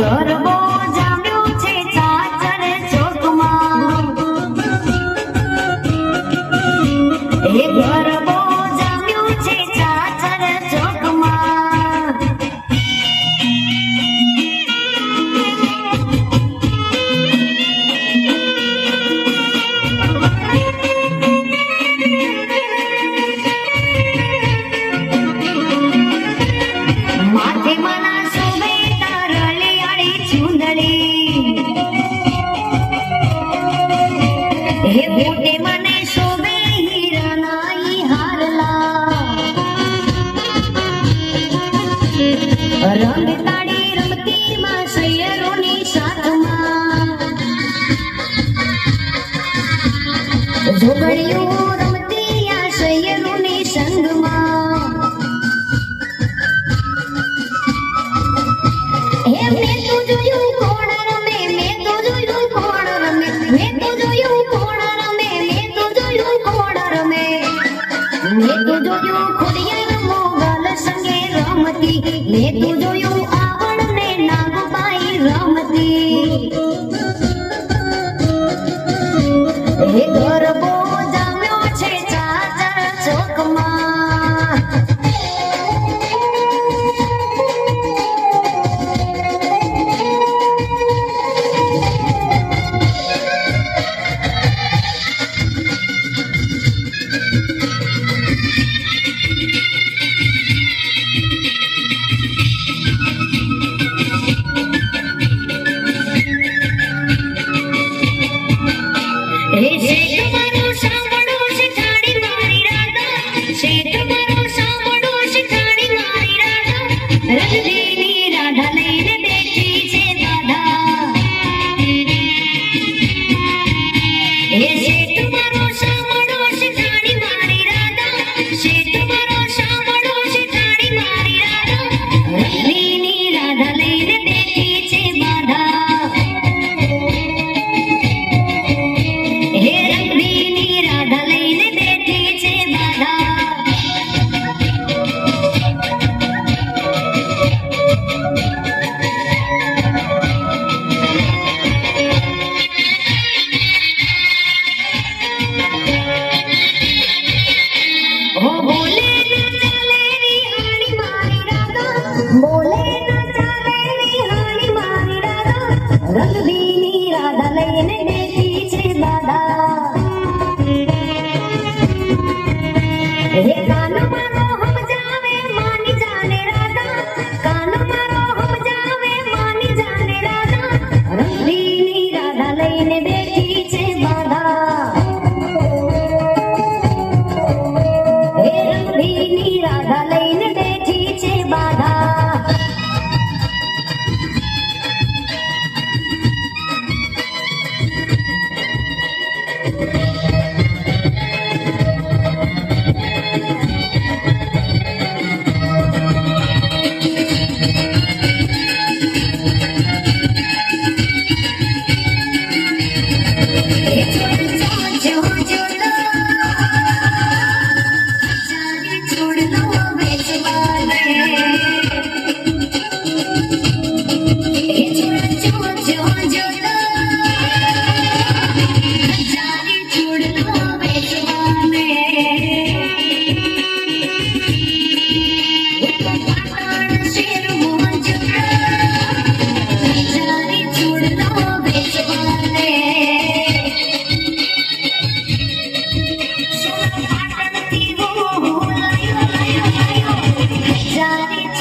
flora. મળ્યું રમતી આ મેં તો જોયું કોણ રમે, મેં તો જોયું રમે. મેં તો જોયું રમો. ગાલ સંગે રમતી મેં તો in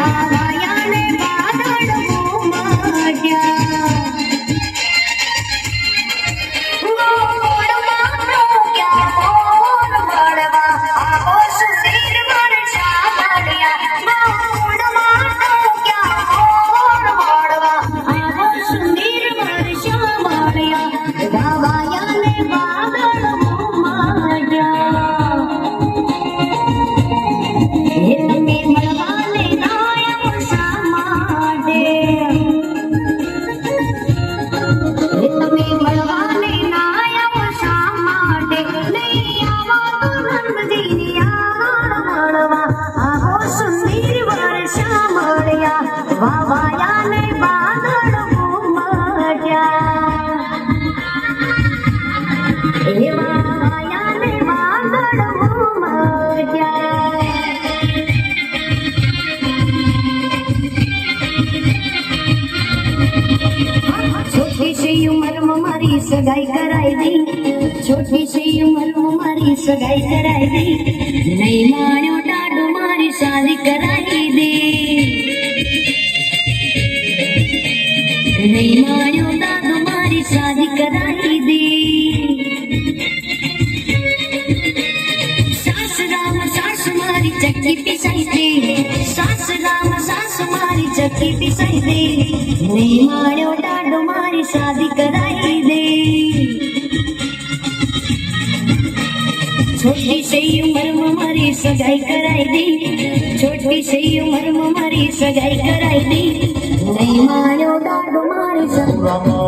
Ah. ઉંમરમાં મારી સગાઈ કરાઈ દી છોટી સી ઉંમરમાં મારી સગાઈ કરાઈ દી નહીં માણ્યો ટાડો મારી શાદી કરાઈ દે નહીં માણ્યો દાદો મારી શાદી કરાઈ દે સાસ રામ સાસ મારી સાસ મારી ચક્કી પીસાઈ દે. નહીં માણ્યો ડાડો મારી શાદી કરાઈ દે. છોટી સહી ઉંમરમાં મારી સગાઈ કરાઈ દે. છોટી સહી ઉંમરમાં મારી સગાઈ કરાઈ દે. નહીં માણ્યો ડાડો મારી. સગાઈ